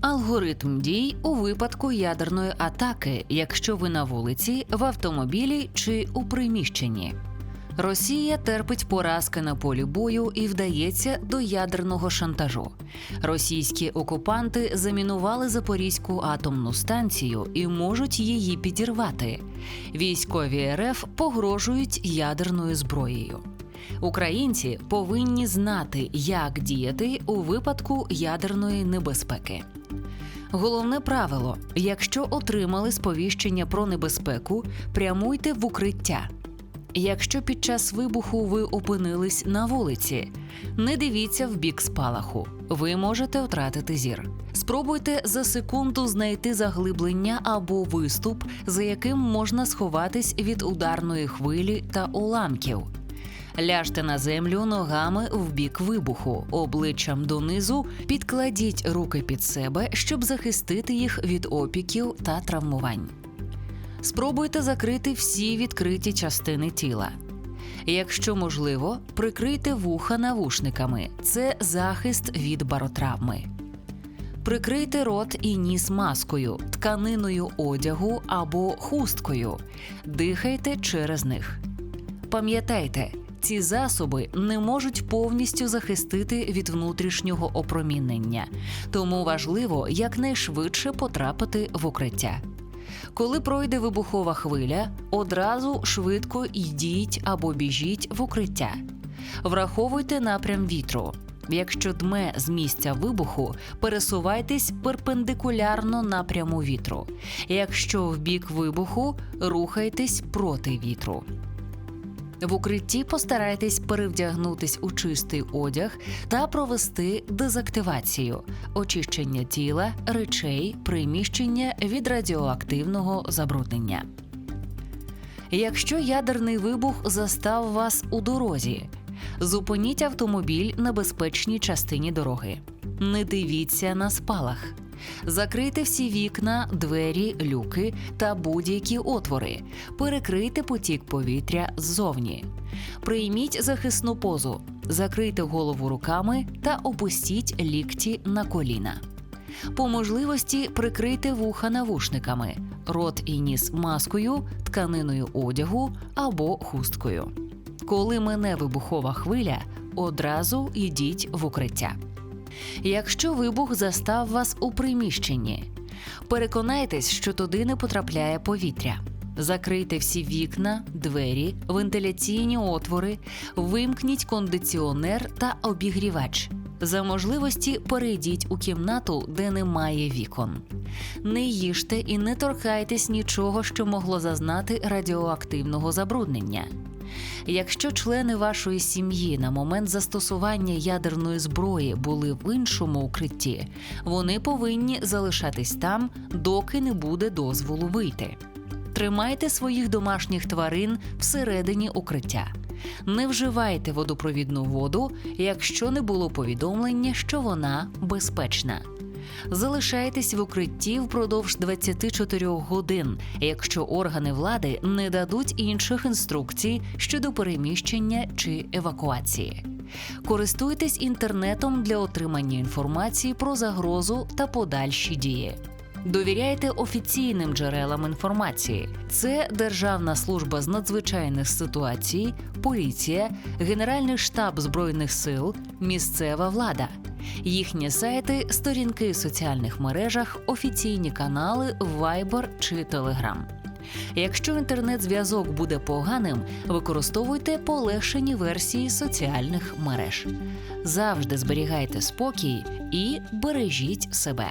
Алгоритм дій у випадку ядерної атаки, якщо ви на вулиці, в автомобілі чи у приміщенні. Росія терпить поразки на полі бою і вдається до ядерного шантажу. Російські окупанти замінували Запорізьку атомну станцію і можуть її підірвати. Військові РФ погрожують ядерною зброєю. Українці повинні знати, як діяти у випадку ядерної небезпеки. Головне правило: якщо отримали сповіщення про небезпеку, прямуйте в укриття. Якщо під час вибуху ви опинились на вулиці, не дивіться в бік спалаху. Ви можете втратити зір. Спробуйте за секунду знайти заглиблення або виступ, за яким можна сховатись від ударної хвилі та уламків. Ляжте на землю ногами в бік вибуху, обличчям донизу, підкладіть руки під себе, щоб захистити їх від опіків та травмувань. Спробуйте закрити всі відкриті частини тіла. Якщо можливо, прикрийте вуха навушниками це захист від баротравми. Прикрийте рот і ніс маскою, тканиною одягу або хусткою. Дихайте через них. Пам'ятайте, ці засоби не можуть повністю захистити від внутрішнього опромінення, тому важливо якнайшвидше потрапити в укриття. Коли пройде вибухова хвиля, одразу швидко йдіть або біжіть в укриття. Враховуйте напрям вітру. Якщо дме з місця вибуху, пересувайтесь перпендикулярно напряму вітру. Якщо в бік вибуху, рухайтесь проти вітру. В укритті постарайтесь перевдягнутись у чистий одяг та провести дезактивацію, очищення тіла, речей, приміщення від радіоактивного забруднення. Якщо ядерний вибух застав вас у дорозі, зупиніть автомобіль на безпечній частині дороги. Не дивіться на спалах. Закрийте всі вікна, двері, люки та будь-які отвори. Перекрийте потік повітря ззовні. Прийміть захисну позу, закрийте голову руками та опустіть лікті на коліна. По можливості прикрийте вуха навушниками, рот і ніс маскою, тканиною одягу або хусткою. Коли мине вибухова хвиля, одразу йдіть в укриття. Якщо вибух застав вас у приміщенні, переконайтесь, що туди не потрапляє повітря. Закрийте всі вікна, двері, вентиляційні отвори, вимкніть кондиціонер та обігрівач. За можливості перейдіть у кімнату, де немає вікон. Не їжте і не торкайтесь нічого, що могло зазнати радіоактивного забруднення. Якщо члени вашої сім'ї на момент застосування ядерної зброї були в іншому укритті, вони повинні залишатись там, доки не буде дозволу вийти. Тримайте своїх домашніх тварин всередині укриття. Не вживайте водопровідну воду, якщо не було повідомлення, що вона безпечна. Залишайтесь в укритті впродовж 24 годин, якщо органи влади не дадуть інших інструкцій щодо переміщення чи евакуації. Користуйтесь інтернетом для отримання інформації про загрозу та подальші дії. Довіряйте офіційним джерелам інформації. Це Державна служба з надзвичайних ситуацій, поліція, Генеральний штаб збройних сил, місцева влада. Їхні сайти, сторінки в соціальних мережах, офіційні канали, Viber чи Telegram. Якщо інтернет-зв'язок буде поганим, використовуйте полегшені версії соціальних мереж. Завжди зберігайте спокій і бережіть себе.